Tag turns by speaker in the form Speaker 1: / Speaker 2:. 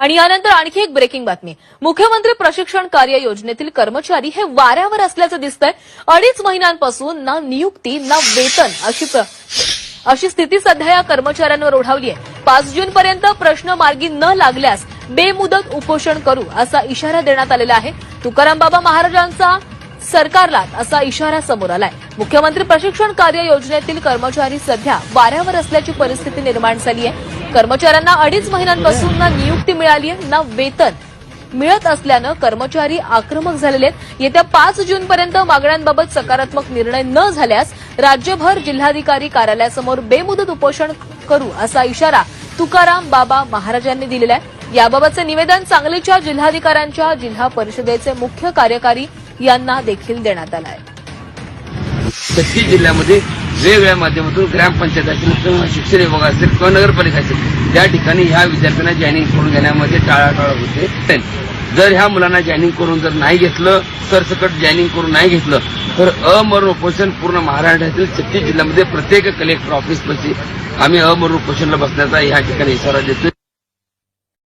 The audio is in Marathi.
Speaker 1: आणि यानंतर आणखी एक ब्रेकिंग बातमी. मुख्यमंत्री प्रशिक्षण कार्य योजनेतील कर्मचारी हे वाऱ्यावर असल्याचं दिसतंय. अडीच महिन्यांपासून ना नियुक्ती ना वेतन अशी अशी स्थिती सध्या या कर्मचाऱ्यांवर ओढावली आहे पाच जून पर्यंत प्रश्न मार्गी न लागल्यास बेमुदत उपोषण करू असा इशारा देण्यात आलेला आहे. तुकाराम बाबा महाराजांचा सरकारला असा इशारा समोर आलाय. मुख्यमंत्री प्रशिक्षण कार्य योजनेतील कर्मचारी सध्या वाऱ्यावर असल्याची परिस्थिती निर्माण झाली आहे कर्मचाऱ्यांना अडीच महिन्यांपासून ना नियुक्ती मिळाली ना वेतन मिळत असल्यानं कर्मचारी आक्रमक झालेले आहेत. येत्या पाच जून पर्यंत मागण्यांबाबत सकारात्मक निर्णय न झाल्यास राज्यभर जिल्हाधिकारी कार्यालयासमोर बेमुदत उपोषण करू असा इशारा तुकाराम बाबा महाराजांनी दिलेला आहे. याबाबतचे निवेदन सांगलीच्या जिल्हाधिकाऱ्यांच्या जिल्हा परिषदेचे मुख्य कार्यकारी यांना देखील देण्यात आलं आहे.
Speaker 2: जिल्ह्यामध्ये वेगवेगळ्या माध्यमातून ग्रामपंचायत असेल किंवा शिक्षण विभाग असेल किंवा नगरपालिका असेल त्या ठिकाणी ह्या विद्यार्थ्यांना जॉईनिंग करून घेण्यामध्ये टाळाटाळ होते. जर ह्या मुलांना जॉईनिंग करून जर नाही घेतलं सरसकट जॉईनिंग करून नाही घेतलं तर अमरण उपोषण पूर्ण महाराष्ट्रातील छत्तीस जिल्ह्यामध्ये प्रत्येक कलेक्टर ऑफिसपाशी आम्ही अमरण उपोषणला बसण्याचा या ठिकाणी इशारा देतोय.